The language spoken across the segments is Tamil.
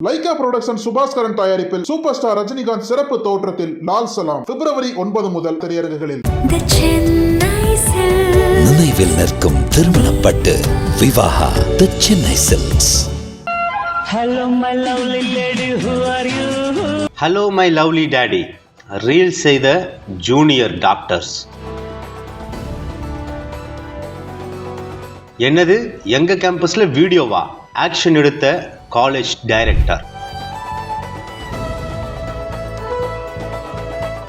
லைகா புரொடக்ஷன் சுபாஸ்கரன் தயாரிப்பில் சூப்பர் ஸ்டார் ரஜினிகாந்த் சிறப்பு தோற்றத்தில் லால் சலாம் பிப்ரவரி ஒன்பது முதல் திரையரங்குகளில். நினைவில் நிற்கும் திருமணப்பட்டு Vivaha the Chennai silks Hello, my lovely lady, who are you? Hello my lovely lady reel செய்த ஜூனியர் டாக்டர்ஸ் என்னது? எங்க கேம்பஸ்ல வீடியோவா ஆக்ஷன் எடுத்த காலேஜ் டைரக்டர்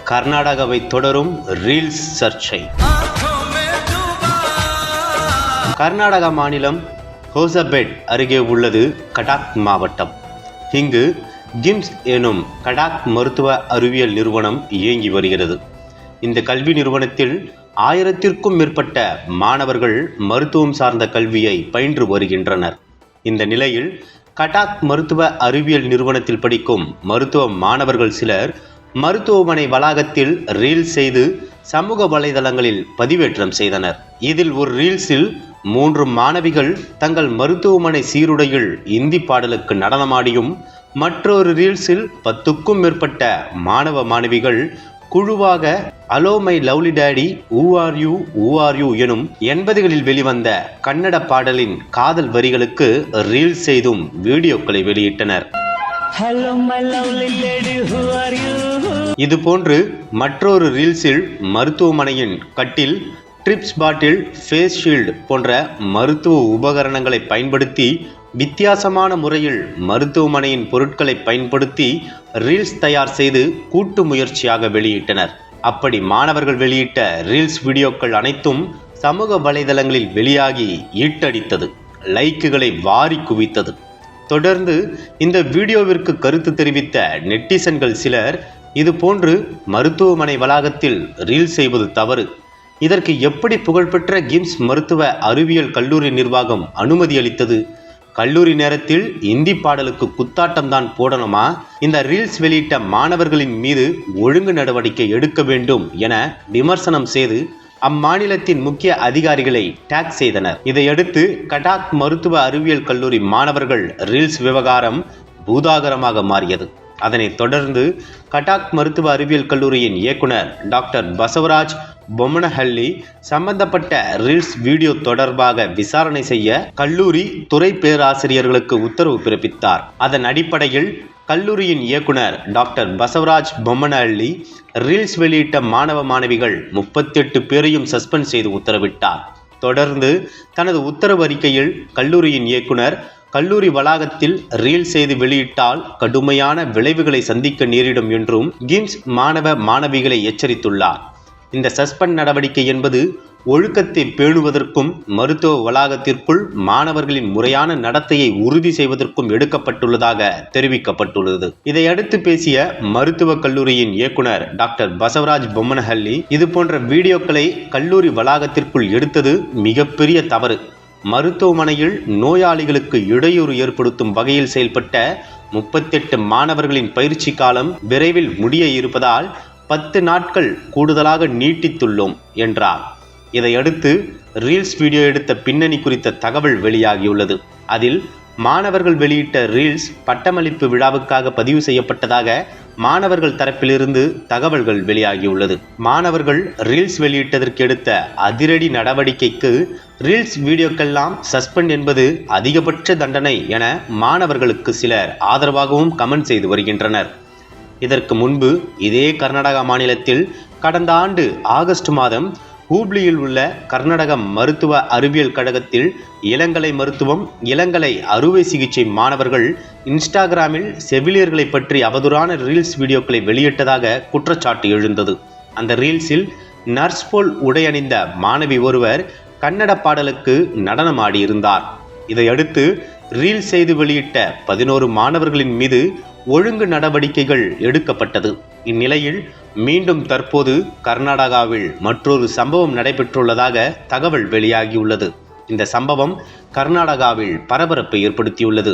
கர்நாடகாவை தொடரும் ரீல்ஸ் சர்ச்சை. கர்நாடகா மாநிலம் ஹோசபெட் அருகே உள்ளது கடாக் மாவட்டம். இங்கு கிம்ஸ் எனும் கடாக் மருத்துவ அறிவியல் நிறுவனம் இயங்கி வருகிறது. இந்த கல்வி நிறுவனத்தில் ஆயிரத்திற்கும் மேற்பட்ட மாணவர்கள் மருத்துவம் சார்ந்த கல்வியை பயின்று வருகின்றனர். இந்த நிலையில் கடாக் மருத்துவ அறிவியல் நிறுவனத்தில் படிக்கும் மருத்துவ மாணவர்கள் சிலர் மருத்துவமனை வளாகத்தில் ரீல் செய்து சமூக வலைதளங்களில் பதிவேற்றம் செய்தனர். இதில் ஒரு ரீல்ஸில் மூன்று மாணவிகள் தங்கள் மருத்துவமனை சீருடையில் இந்தி பாடலுக்கு நடனமாடியும் மற்றொரு ரீல்ஸில் பத்துக்கும் மேற்பட்ட மாணவ மாணவிகள் குழுவாக hello my lovely lady who are you who are you எனும் எண்பதுகளில் வெளிவந்த கன்னட பாடலின் காதல் வரிகளுக்கு ரீல் செய்தும் வீடியோக்களை வெளியிட்டனர் you? இதுபோன்று மற்றொரு ரீல்ஸில் மருத்துவமனையின் கட்டில் ட்ரிப்ஸ் பாட்டில் ஃபேஸ் ஷீல்டு போன்ற மருத்துவ உபகரணங்களை பயன்படுத்தி வித்தியாசமான முறையில் மருத்துவமனையின் பொருட்களை பயன்படுத்தி ரீல்ஸ் தயார் செய்து கூட்டு முயற்சியாக வெளியிட்டனர். அப்படி மாணவர்கள் வெளியிட்ட ரீல்ஸ் வீடியோக்கள் அனைத்தும் சமூக வலைதளங்களில் வெளியாகி ஈட்டடித்தது லைக்குகளை வாரி குவித்தது. தொடர்ந்து இந்த வீடியோவிற்கு கருத்து தெரிவித்த நெட்டிசன்கள் சிலர் இது போன்று மருத்துவமனை வளாகத்தில் ரீல் செய்வது தவறு. இதற்கு எப்படி புகழ்பெற்ற கிம்ஸ் மருத்துவ அறிவியல் கல்லூரி நிர்வாகம் அனுமதி அளித்தது? கல்லூரி நேரத்தில் இந்தி பாடலுக்கு குத்தாட்டம் தான் போடணுமா? இந்த ரீல்ஸ் வெளியிட்ட மாணவர்களின் மீது ஒழுங்கு நடவடிக்கை எடுக்க வேண்டும் என விமர்சனம் செய்து அம்மாநிலத்தின் முக்கிய அதிகாரிகளை டேக் செய்தனர். இதையடுத்து கடாக் மருத்துவ அறிவியல் கல்லூரி மாணவர்கள் ரீல்ஸ் விவகாரம் பூதாகரமாக மாறியது. அதனைத் தொடர்ந்து கட்டாக் மருத்துவ அறிவியல் கல்லூரியின் இயக்குனர் டாக்டர் பசவராஜ் பொம்மனஹள்ளி சம்பந்தப்பட்ட ரீல்ஸ் வீடியோ தொடர்பாக விசாரணை செய்ய கல்லூரி துறை பேராசிரியர்களுக்கு உத்தரவு பிறப்பித்தார். அதன் அடிப்படையில் கல்லூரியின் இயக்குனர் டாக்டர் பசவராஜ் பொம்மனஹள்ளி ரீல்ஸ் வெளியிட்ட மாணவ மாணவிகள் முப்பத்தெட்டு பேரையும் சஸ்பெண்ட் செய்து உத்தரவிட்டார். தொடர்ந்து தனது உத்தரவு அறிக்கையில் கல்லூரியின் இயக்குனர் கல்லூரி வளாகத்தில் ரீல் செய்து வெளியிட்டால் கடுமையான விளைவுகளை சந்திக்க நேரிடும் என்றும் கிம்ஸ் மாணவ மாணவிகளை எச்சரித்துள்ளார். இந்த சஸ்பெண்ட் நடவடிக்கை என்பது ஒழுக்கத்தை பேணுவதற்கும் மருத்துவ வளாகத்திற்குள் மாணவர்களின் முறையான நடத்தையை உறுதி செய்வதற்கும் எடுக்கப்பட்டுள்ளதாக தெரிவிக்கப்பட்டுள்ளது. இதையடுத்து பேசிய மருத்துவக் கல்லூரியின் இயக்குனர் டாக்டர் பசவராஜ் பொம்மனஹள்ளி இது போன்ற வீடியோக்களை கல்லூரி வளாகத்திற்குள் எடுத்தது மிகப்பெரிய தவறு. மருத்துவமனையில் நோயாளிகளுக்கு இடையூறு ஏற்படுத்தும் வகையில் செயல்பட்ட முப்பத்தெட்டு மாணவர்களின் பயிற்சி காலம் விரைவில் முடிய இருப்பதால் பத்து நாட்கள் கூடுதலாக நீட்டித்துள்ளோம் என்றார். இதையடுத்து ரீல்ஸ் வீடியோ எடுத்த பின்னணி குறித்த தகவல் வெளியாகியுள்ளது. அதில் மாணவர்கள் வெளியிட்ட ரீல்ஸ் பட்டமளிப்பு விழாவுக்காக பதிவு செய்யப்பட்டதாக மாணவர்கள் தரப்பிலிருந்து தகவல்கள் வெளியாகியுள்ளது. மாணவர்கள் ரீல்ஸ் வெளியிட்டதற்கு எடுத்த அதிரடி நடவடிக்கைக்கு ரீல்ஸ் வீடியோக்கெல்லாம் சஸ்பெண்ட் என்பது அதிகபட்ச தண்டனை என மாணவர்களுக்கு சிலர் ஆதரவாகவும் கமெண்ட் செய்து வருகின்றனர். இதற்கு முன்பு இதே கர்நாடகா மாநிலத்தில் கடந்த ஆண்டு ஆகஸ்ட் மாதம் ஹூப்ளியில் உள்ள கர்நாடக மருத்துவ அறிவியல் கழகத்தில் இளங்கலை மருத்துவம் இளங்கலை அறுவை சிகிச்சை மாணவர்கள் இன்ஸ்டாகிராமில் செவிலியர்களை பற்றி அவதூறான ரீல்ஸ் வீடியோக்களை வெளியிட்டதாக குற்றச்சாட்டு எழுந்தது. அந்த ரீல்ஸில் நர்ஸ் போல் உடையணிந்த மாணவி ஒருவர் கன்னட பாடலுக்கு நடனமாடியிருந்தார். இதையடுத்து ரீல் செய்து வெளியிட்ட பதினோரு மாணவர்களின் மீது ஒழுங்கு நடவடிக்கைகள் எடுக்கப்பட்டது. இந்நிலையில் மீண்டும் தற்போது கர்நாடகாவில் மற்றொரு சம்பவம் நடைபெற்றுள்ளதாக தகவல் வெளியாகியுள்ளது. இந்த சம்பவம் கர்நாடகாவில் பரபரப்பை ஏற்படுத்தியுள்ளது.